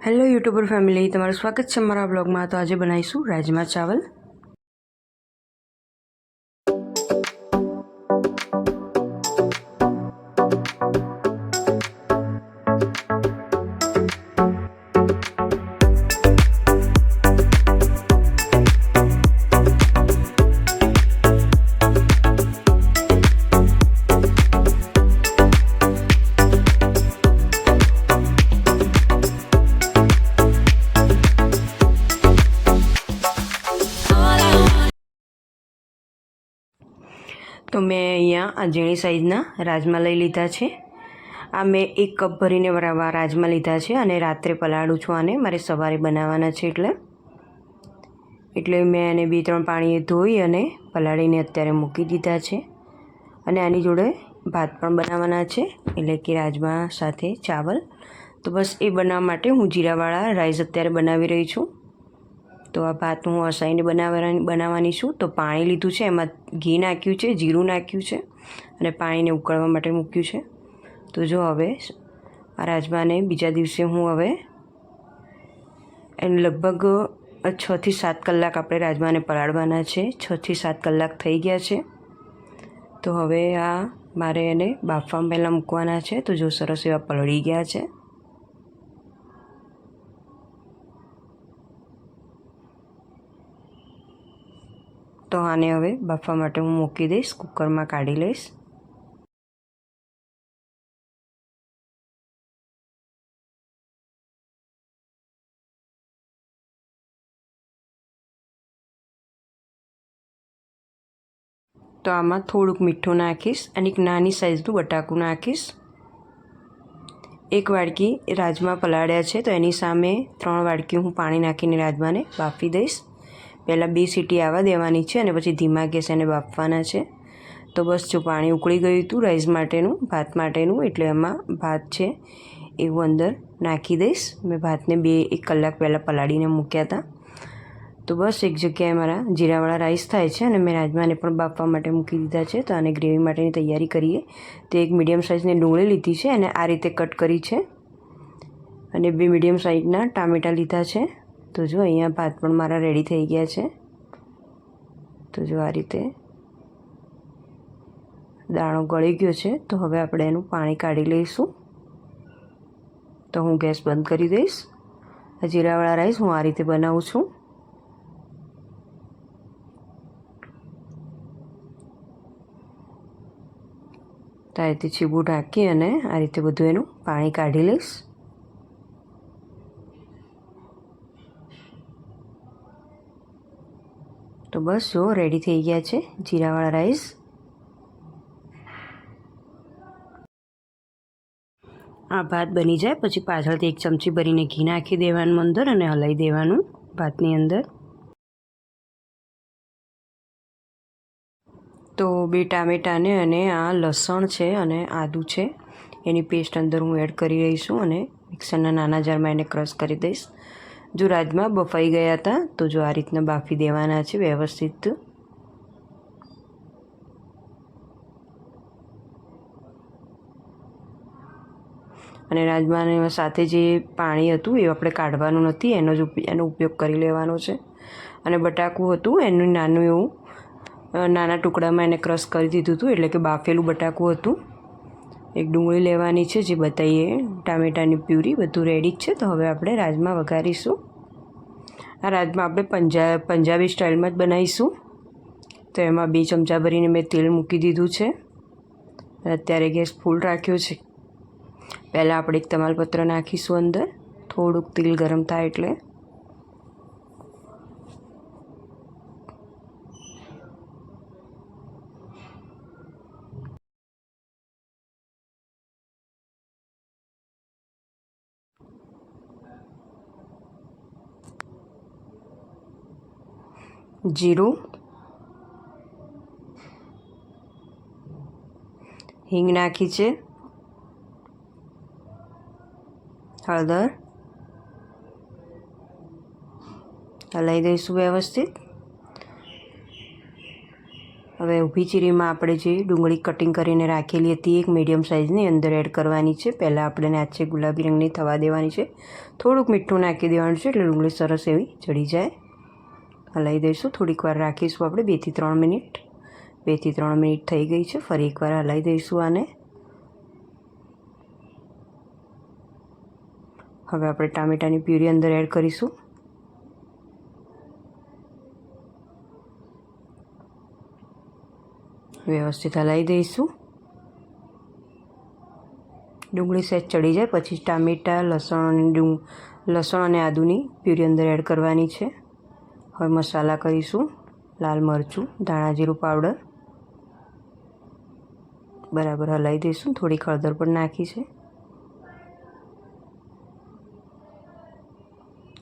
Hello YouTuber family તમારું સ્વાગત છે મારા બ્લોગમાં તો આજે બનાવીશું રાજમા ચાવલ. તો મેં અહીંયા આ ઝીણી સાઈઝના રાજમા લઈ લીધા છે. આ મેં એક કપ ભરીને રાજમા લીધા છે અને રાત્રે પલાળું છું આને. મારે સવારે બનાવવાના છે એટલે. એટલે મેં એને બે ત્રણ પાણીએ ધોઈ અને પલાળીને અત્યારે મૂકી દીધા છે. અને આની જોડે ભાત પણ બનાવવાના છે. એટલે કે રાજમા સાથે ચાવલ. તો બસ એ બનાવવા માટે હું જીરાવાળા રાઈસ અત્યારે બનાવી રહી છું. તો આ ભાત હું અસાઈને બનાવવાની બનાવવાની છું. તો પાણી લીધું છે. એમાં ઘી નાખ્યું છે, જીરું નાખ્યું છે અને પાણીને ઉકળવા માટે મૂક્યું છે. તો જો હવે આ રાજમાને બીજા દિવસે હું હવે એને લગભગ છથી સાત કલાક આપણે રાજમાને પલાળવાના છે. છથી સાત કલાક થઈ ગયા છે. તો હવે આ મારે એને બાફવા પહેલાં મૂકવાના છે. તો જો સરસ એવા પલળી ગયા છે. તો આને હવે બાફવા માટે હું મૂકી દઈશ, કુકરમાં કાઢી લઈશ. તો આમાં થોડુંક મીઠું નાખીશ અને એક નાની સાઇઝનું બટાકું નાખીશ. એક વાડકી રાજમા પલાળ્યા છે, તો એની સામે ત્રણ વાડકી હું પાણી નાખીને રાજમાને બાફી દઈશ. પહેલાં બે સીટી આવવા દેવાની છે અને પછી ધીમા ગેસ એને બાફવાના છે. તો બસ જો પાણી ઉકળી ગયું હતું રાઈસ માટેનું, ભાત માટેનું, એટલે એમાં ભાત છે એવું અંદર નાખી દઈશ. મેં ભાતને બે, એક કલાક પહેલાં પલાળીને મૂક્યા હતા. તો બસ એક જગ્યાએ મારા જીરાવાળા રાઈસ થાય છે અને મેં રાજમાને પણ બાફવા માટે મૂકી દીધા છે. તો આને ગ્રેવી માટેની તૈયારી કરીએ. તો એક મીડિયમ સાઇઝની ડુંગળી લીધી છે અને આ રીતે કટ કરી છે. અને બે મીડિયમ સાઇઝના ટામેટાં લીધા છે. તો જો, અહીંયા ભાત પણ મારા રેડી થઈ ગયા છે. તો જો, આ રીતે દાણો ગળી ગયો છે. તો હવે આપણે એનું પાણી કાઢી લઈશું. તો હું ગેસ બંધ કરી દઈશ. જીરાવાળા રાઈસ હું આ રીતે બનાવું છું. તો આ રીતે છીબું ઢાંકી અને આ રીતે બધું એનું પાણી કાઢી લઈશ. બસ જો રેડી થઈ ગયા છે જીરાવાળા રાઈસ આ ભાત બની જાય, પછી પાછળથી એક ચમચી ભરીને ઘી નાખી દેવાનું અંદર અને હલાવી દેવાનું ભાતની અંદર. તો બે ટામેટાને અને આ લસણ છે અને આદું છે, એની પેસ્ટ અંદર હું એડ કરી રહી છું અને મિક્સરના નાના જારમાં એને ક્રશ કરી દઈશ. જો રાજમા બફાઈ ગયા હતા, તો જો આ રીતના બાફી દેવાના છે વ્યવસ્થિત. અને રાજમાને સાથે જે પાણી હતું એ આપણે કાઢવાનું નથી, એનો જ એનો ઉપયોગ કરી લેવાનો છે. અને બટાકું હતું, એનું નાનું એવું નાના ટુકડામાં એને ક્રશ કરી દીધું હતું, એટલે કે બાફેલું બટાકું હતું. એક ડુંગળી લેવાની છે જે બતાવીએ ટામેટાની પ્યુરી બધું રેડી જ છે. તો હવે આપણે રાજમા વઘારીશું. આ રાજમા આપણે પંજા, પંજાબી સ્ટાઇલમાં જ બનાવીશું. તો એમાં બે ચમચા ભરીને મેં તેલ મૂકી દીધું છે. અત્યારે ગેસ ફૂલ રાખ્યો છે. પહેલાં આપણે એક તમાલપત્ર નાખીશું અંદર. થોડુંક તેલ ગરમ થાય એટલે. જીરું. હિંગ નાખી છે. હળદર. હલાવી દઈશું વ્યવસ્થિત. હવે ઊભી ચીરીમાં આપણે જે ડુંગળી કટિંગ કરીને રાખેલી હતી, એક મીડિયમ સાઇઝની અંદર એડ કરવાની છે. પહેલાં આપણે આછે ગુલાબી રંગની થવા દેવાની છે. થોડુંક મીઠું નાખી દેવાનું છે એટલે ડુંગળી સરસ એવી ચડી જાય. હલાવી દઈશું. થોડીક વાર રાખીશું આપણે. બેથી ત્રણ મિનિટ. બેથી ત્રણ મિનિટ થઈ ગઈ છે. ફરી એકવાર હલાવી દઈશું આને. હવે આપણે ટામેટાની પ્યુરી અંદર એડ કરીશું. વ્યવસ્થિત હલાવી દઈશું. ડુંગળી સહેજ ચડી જાય. પછી ટામેટાં, લસણ અને લસણ અને આદુની પ્યુરી અંદર એડ કરવાની છે. હવે મસાલા કરીશું. લાલ મરચું, ધાણા જીરું પાવડર. બરાબર હલાવી દઈશું. થોડી ખળદર પણ નાખી છે.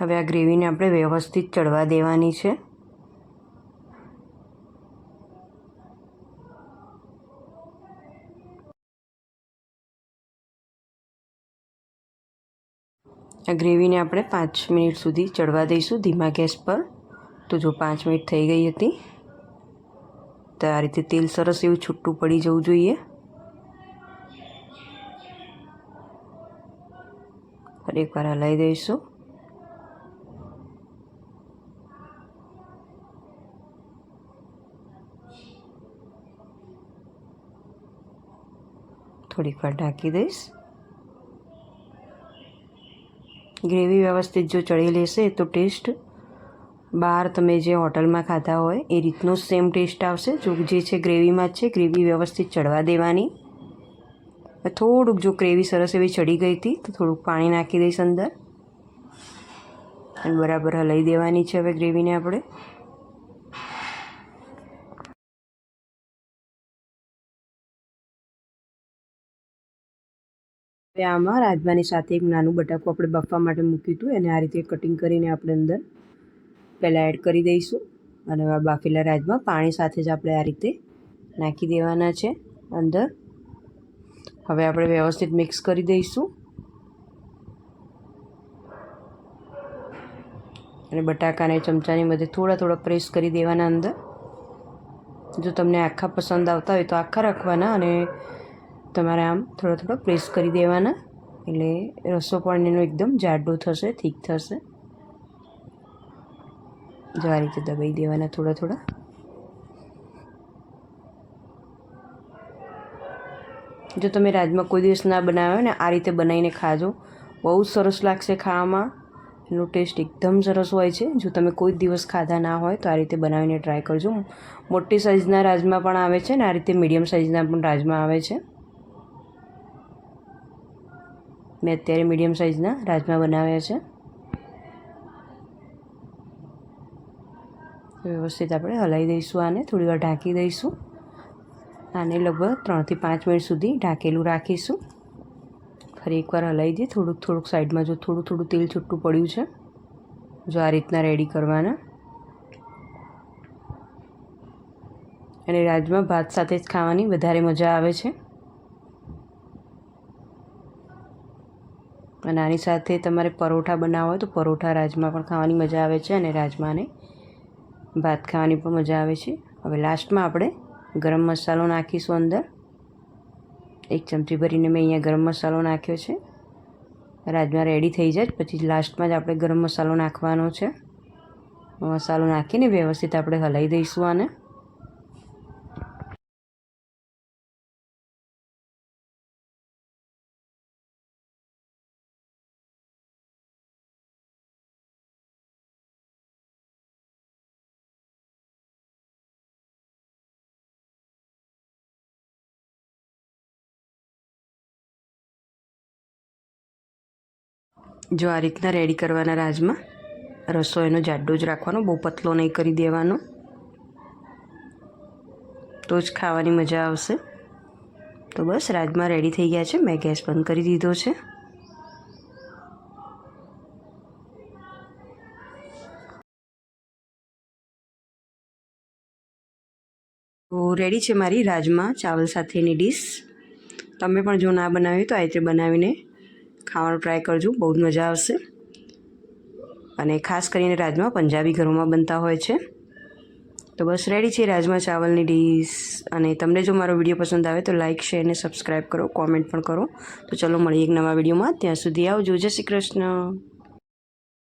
હવે આ ગ્રેવીને આપણે વ્યવસ્થિત ચડવા દેવાની છે. આ ગ્રેવીને આપણે પાંચ મિનિટ સુધી ચડવા દઈશું ધીમા ગેસ પર. તો જો પાંચ મિનિટ થઈ ગઈ હતી, તો આ રીતે તેલ સરસ એવું છૂટું પડી જવું જોઈએ. ફરી એકવાર હલાવી દઈશું. થોડીક વાર ઢાંકી દઈશ. ગ્રેવી વ્યવસ્થિત જો ચડી લેશે તો ટેસ્ટ બહાર તમે જે હોટલમાં ખાતા હોય, એ રીતનો સેમ ટેસ્ટ આવશે. જો જે છે ગ્રેવીમાં જ છે, ગ્રેવી વ્યવસ્થિત ચડવા દેવાની. થોડુંક જો ગ્રેવી સરસ એવી ચડી ગઈ હતી, તો થોડુંક પાણી નાખી દઈશ અંદર. અને બરાબર હલાવી દેવાની છે હવે ગ્રેવીને આપણે. હવે આમાં રાજમાની સાથે એક નાનું બટાકું આપણે બફવા માટે મૂક્યું હતું. એને આ રીતે કટિંગ કરીને આપણે અંદર પહેલાં એડ કરી દઈશું. અને આ બાફેલા રાજમાં પાણી સાથે જ આપણે આ રીતે નાખી દેવાના છે અંદર. હવે આપણે વ્યવસ્થિત મિક્સ કરી દઈશું. અને બટાકાને ચમચાની મદદ થોડા થોડા પ્રેસ કરી દેવાના અંદર. જો તમને આખા પસંદ આવતા હોય તો આખા રાખવાના અને તમારે આમ થોડા થોડા પ્રેસ કરી દેવાના. એટલે રસો પણ એનો એકદમ જાડો થશે, થીક થશે. જો આ રીતે દબાઈ દેવાના થોડા થોડા. જો તમે રાજમાં કોઈ દિવસ ના બનાવ્યો ને, આ રીતે બનાવીને ખાજો. બહુ સરસ લાગશે ખાવામાં. એનો ટેસ્ટ એકદમ સરસ હોય છે. જો તમે કોઈ દિવસ ખાધા ના હોય, તો આ રીતે બનાવીને ટ્રાય કરજો. મોટી સાઇઝના રાજમા પણ આવે છે ને, આ રીતે મીડિયમ સાઇઝના પણ રાજમા આવે છે. મેં અત્યારે મીડિયમ સાઇઝના રાજમા બનાવ્યા છે. વ્યવસ્થિત આપણે હલાવી દઈશું આને, થોડી વાર ઢાંકી દઈશું. આને લગભગ ત્રણથી પાંચ મિનિટ સુધી ઢાંકેલું રાખીશું. ફરી એકવાર હલાવી દઈએ. થોડુંક થોડુંક સાઈડમાં જો થોડું થોડું તેલ છૂટું પડ્યું છે, જો આ રીતના રેડી કરવાના. અને રાજમા ભાત સાથે જ ખાવાની વધારે મજા આવે છે. અને આની સાથે તમારે પરોઠા બનાવવા હોય તો પરોઠા રાજમા પણ ખાવાની મજા આવે છે અને રાજમાને ભાત ખાવાની પણ મજા આવે છે. હવે લાસ્ટમાં આપણે ગરમ મસાલો નાખીશું અંદર. એક ચમચી ભરીને મેં અહીંયા ગરમ મસાલો નાખ્યો છે. રાજમા રેડી થઈ જાય પછી લાસ્ટમાં જ આપણે ગરમ મસાલો નાખવાનો છે. મસાલો નાખીને વ્યવસ્થિત આપણે હલાવી દઈશું આને. જો આ રીતના રેડી કરવાના રાજમાં રસો એનો જાડો જ રાખવાનો, બહુ પતલો નહીં કરી દેવાનો. તો જ ખાવાની મજા આવશે. તો બસ, રાજમા રેડી થઈ ગયા છે. મેં ગેસ બંધ કરી દીધો છે. તો રેડી છે મારી રાજમા ચાવલ સાથેની ડીશ તમે પણ જો ના બનાવી તો આ રીતે બનાવીને ખાવાનું ટ્રાય કરજો, બહુ જ મજા આવશે. અને ખાસ કરીને રાજમા પંજાબી ઘરોમાં બનતા હોય છે. તો બસ રેડી છે રાજમા ચાવલની ડીશ અને તમને જો મારો વીડિયો પસંદ આવે તો લાઇક શેર અને સબસ્ક્રાઈબ કરો કોમેન્ટ પણ કરો. તો ચલો મળીએ એક નવા વિડીયોમાં. ત્યાં સુધી આવજો. જય શ્રી કૃષ્ણ.